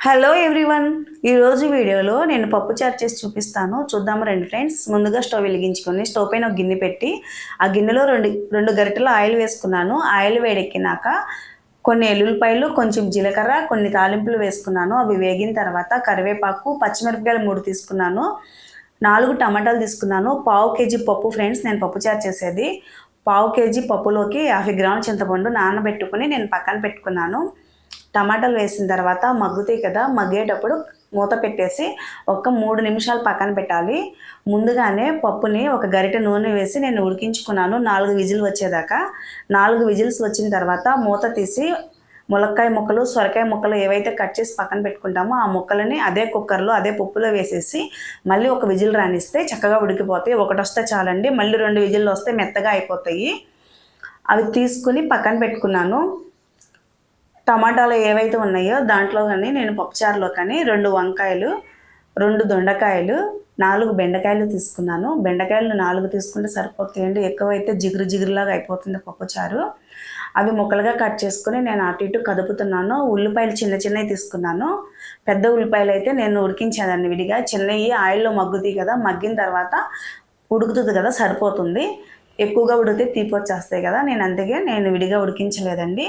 Hello everyone ఈరోజు వీడియోలో నేను పప్పు చారు చేసి చూపిస్తాను. చూద్దాము రెండు ఫ్రెండ్స్ ముందుగా స్టవ్ వెలిగించుకొని స్టవ్ పైన ఒక గిన్నె పెట్టి ఆ గిన్నెలో రెండు రెండు గరిటెలు ఆయిల్ వేసుకున్నాను. ఆయిల్ వేడెక్కినాక కొన్ని ఎల్లుల్లిపాయలు కొంచెం జీలకర్ర కొన్ని తాలింపులు వేసుకున్నాను. అవి వేగిన తర్వాత కరివేపాకు పచ్చిమిరపకాయలు మూడు తీసుకున్నాను. నాలుగు టమాటాలు తీసుకున్నాను. పావు కేజీ పప్పు ఫ్రెండ్స్ నేను పప్పు చారు చేసేది. పావు కేజీ పప్పులోకి యాభై గ్రాముల చింతపండు నానబెట్టుకుని నేను పక్కన పెట్టుకున్నాను. టమాటాలు వేసిన తర్వాత మగ్గుతాయి కదా మగ్గేటప్పుడు మూత పెట్టేసి ఒక మూడు నిమిషాలు పక్కన పెట్టాలి. ముందుగానే పప్పుని ఒక గరిటె నూనె వేసి నేను ఉడికించుకున్నాను. నాలుగు విజిల్ వచ్చేదాకా. నాలుగు విజిల్స్ వచ్చిన తర్వాత మూత తీసి ములక్కాయ ముక్కలు సొరకాయ ముక్కలు ఏవైతే కట్ చేసి పక్కన పెట్టుకుంటామో ఆ ముక్కలని అదే కుక్కర్లో అదే పప్పులో వేసేసి మళ్ళీ ఒక విజిల్ రానిస్తే చక్కగా ఉడికిపోతాయి. ఒకటి వస్తే చాలండి. మళ్ళీ రెండు విజిల్లు వస్తే మెత్తగా అయిపోతాయి. అవి తీసుకుని పక్కన పెట్టుకున్నాను. టమాటాలు ఏవైతే ఉన్నాయో దాంట్లో కానీ నేను పప్పుచారులో కానీ రెండు వంకాయలు రెండు దొండకాయలు నాలుగు బెండకాయలు తీసుకున్నాను. బెండకాయలు నాలుగు తీసుకుంటే సరిపోతాయండి. ఎక్కువైతే జిగురు జిగురులాగా అయిపోతుంది పప్పుచారు. అవి ముక్కలుగా కట్ చేసుకుని నేను అటు ఇటు కదుపుతున్నాను. ఉల్లిపాయలు చిన్న చిన్నవి తీసుకున్నాను. పెద్ద ఉల్లిపాయలు అయితే నేను ఉడికించానండి విడిగా. చిన్నవి ఆయిల్లో మగ్గుతాయి కదా మగ్గిన తర్వాత ఉడుకుతుంది కదా సరిపోతుంది. ఎక్కువగా ఉడికితే తీపి వచ్చేస్తాయి కదా. నేను అందుకే నేను విడిగా ఉడికించలేదండి.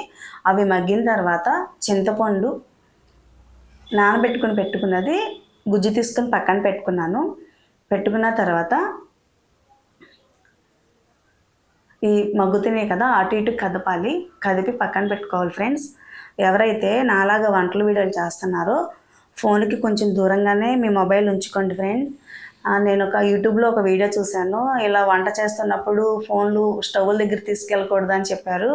అవి మగ్గిన తర్వాత చింతపండు నానబెట్టుకుని పెట్టుకున్నది గుజ్జు తీసుకుని పక్కన పెట్టుకున్నాను. పెట్టుకున్న తర్వాత ఈ మగ్గుతున్నాయి కదా అటు ఇటు కదపాలి. కదిపి పక్కన పెట్టుకోవాలి ఫ్రెండ్స్. ఎవరైతే నాలాగా వంటలు వీడియోలు చేస్తున్నారో ఫోన్కి కొంచెం దూరంగానే మీ మొబైల్ ఉంచుకోండి ఫ్రెండ్. నేను ఒక యూట్యూబ్లో ఒక వీడియో చూశాను. ఇలా వంట చేస్తున్నప్పుడు ఫోన్లు స్టవ్ల దగ్గర తీసుకెళ్ళకూడదు అని చెప్పారు.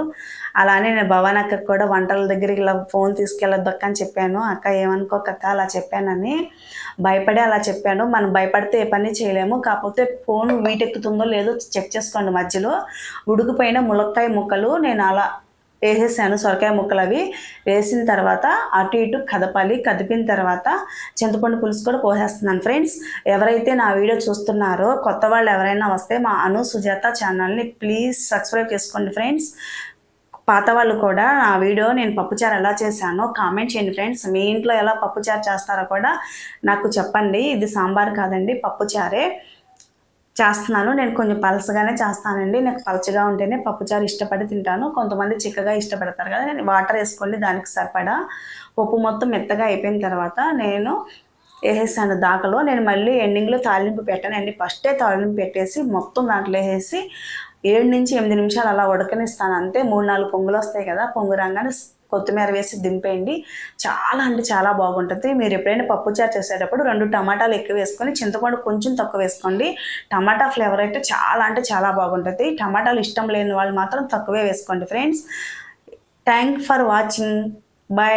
అలానే నేను భవాన్ అక్కకు కూడా వంటల దగ్గరికి ఇలా ఫోన్ తీసుకెళ్ళొద్దక్క అని చెప్పాను. అక్క ఏమనుకోకక్క అలా చెప్పానని భయపడే అలా చెప్పాను. మనం భయపడితే ఏ పని చేయలేము. కాకపోతే ఫోన్ వీటెక్కుతుందో లేదో చెక్ చేసుకోండి మధ్యలో. ఉడికిపోయిన ములక్కాయ ముక్కలు నేను అలా వేసేసాను సొరకాయ ముక్కలు అవి వేసిన తర్వాత అటు ఇటు కదపాలి. కదిపిన తర్వాత చింతపండు పులుసు కూడా పోసేస్తున్నాను ఫ్రెండ్స్. ఎవరైతే నా వీడియో చూస్తున్నారో కొత్త వాళ్ళు ఎవరైనా వస్తే మా అను సుజాత ఛానల్ని ప్లీజ్ సబ్స్క్రైబ్ చేసుకోండి ఫ్రెండ్స్. పాత వాళ్ళు కూడా నా వీడియో నేను పప్పుచారు ఎలా చేశానో కామెంట్ చేయండి ఫ్రెండ్స్. మీ ఇంట్లో ఎలా పప్పుచారు చేస్తారో కూడా నాకు చెప్పండి. ఇది సాంబార్ కాదండి పప్పుచారే. చేస్తున్నాను. నేను కొంచెం పలసగానే చేస్తానండి. నాకు పలచగా ఉంటేనే పప్పుచారు ఇష్టపడి తింటాను. కొంతమంది చిక్కగా ఇష్టపడతారు కదా. నేను వాటర్ వేసుకోండి దానికి సరిపడా పప్పు మొత్తం మెత్తగా అయిపోయిన తర్వాత నేను వేసేసాను దాకలో. నేను మళ్ళీ ఎండింగ్లో తాలింపు పెట్టానండి ఫస్టే తాలింపు పెట్టేసి మొత్తం దాంట్లో వేసేసి ఏడు నుంచి ఎనిమిది నిమిషాలు అలా ఉడకనిస్తాను. అంతే మూడు నాలుగు పొంగులు వస్తాయి కదా పొంగు రాగానే కొత్తిమీర వేసి దింపేయండి. చాలా అంటే చాలా బాగుంటుంది. మీరు ఎప్పుడైనా పప్పుచారు చేసేటప్పుడు రెండు టమాటాలు ఎక్కువ వేసుకొని చింతపండు కొంచెం తక్కువ వేసుకోండి. టమాటా ఫ్లేవర్ అయితే చాలా అంటే చాలా బాగుంటుంది. టమాటాలు ఇష్టం లేని వాళ్ళు మాత్రం తక్కువే వేసుకోండి friends. Thank for watching. Bye